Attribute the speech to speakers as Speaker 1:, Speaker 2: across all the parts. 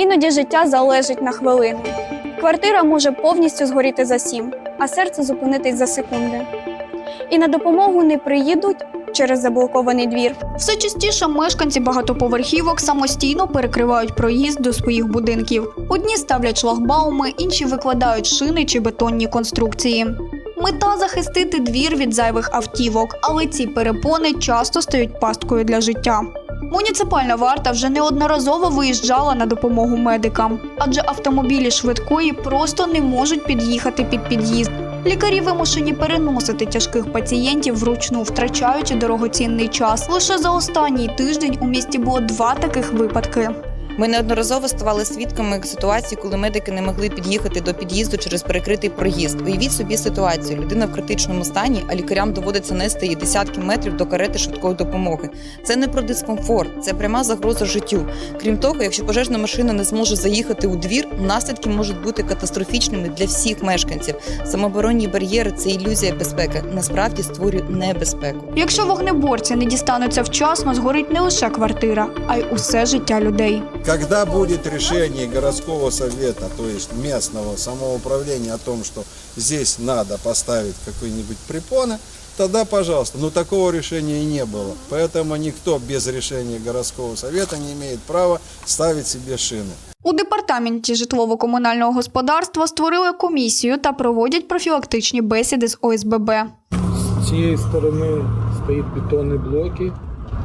Speaker 1: Іноді життя залежить на хвилину. Квартира може повністю згоріти за сім, а серце зупинитись за секунди. І на допомогу не приїдуть через заблокований двір. Все частіше мешканці багатоповерхівок самостійно перекривають проїзд до своїх будинків. Одні ставлять шлагбауми, інші викладають шини чи бетонні конструкції. Мета захистити двір від зайвих автівок, але ці перепони часто стають пасткою для життя. Муніципальна варта вже неодноразово виїжджала на допомогу медикам, адже автомобілі швидкої просто не можуть під'їхати під під'їзд. Лікарі вимушені переносити тяжких пацієнтів вручну, втрачаючи дорогоцінний час. Лише за останній тиждень у місті було два таких випадки.
Speaker 2: Ми неодноразово ставали свідками ситуації, коли медики не могли під'їхати до під'їзду через перекритий проїзд. Уявіть собі ситуацію: людина в критичному стані, а лікарям доводиться нести її десятки метрів до карети швидкої допомоги. Це не про дискомфорт, це пряма загроза життю. Крім того, якщо пожежна машина не зможе заїхати у двір, наслідки можуть бути катастрофічними для всіх мешканців. Самооборонні бар'єри це ілюзія безпеки. Насправді створює небезпеку.
Speaker 1: Якщо вогнеборці не дістануться вчасно, згорить не лише квартира, а й усе життя людей.
Speaker 3: Когда будет решение городского совета, то есть местного самоуправления о том, что здесь надо поставить какие-нибудь препоны, тогда пожалуйста. Но такого решения и не было. Поэтому никто без решения городского совета не имеет права ставить себе шины.
Speaker 1: У департаменті житлово-комунального господарства створили комісію та проводять профілактичні бесіди з ОСББ.
Speaker 4: З цієї сторони стоять бетонні блоки,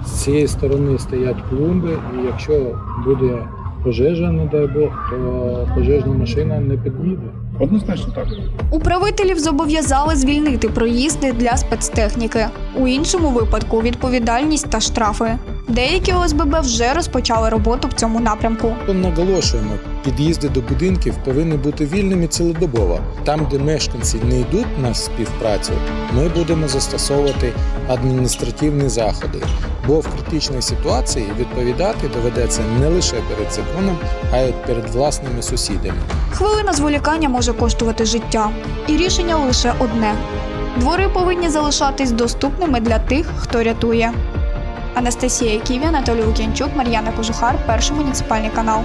Speaker 4: з цієї сторони стоять клумби, і якщо буде пожежа, не дай Бог, то пожежна машина не під'їде.
Speaker 5: Однозначно так.
Speaker 1: Управителів зобов'язали звільнити проїзди для спецтехніки. У іншому випадку відповідальність та штрафи. Деякі ОСББ вже розпочали роботу в цьому напрямку.
Speaker 4: Наголошуємо, під'їзди до будинків повинні бути вільними цілодобово. Там, де мешканці не йдуть на співпрацю, ми будемо застосовувати адміністративні заходи. Бо в критичній ситуації відповідати доведеться не лише перед законом, а й перед власними сусідами.
Speaker 1: Хвилина зволікання може коштувати життя, і рішення лише одне: двори повинні залишатись доступними для тих, хто рятує. Анастасія Ківі, Анатолій Лук'янчук, Мар'яна Кожухар, перший муніципальний канал.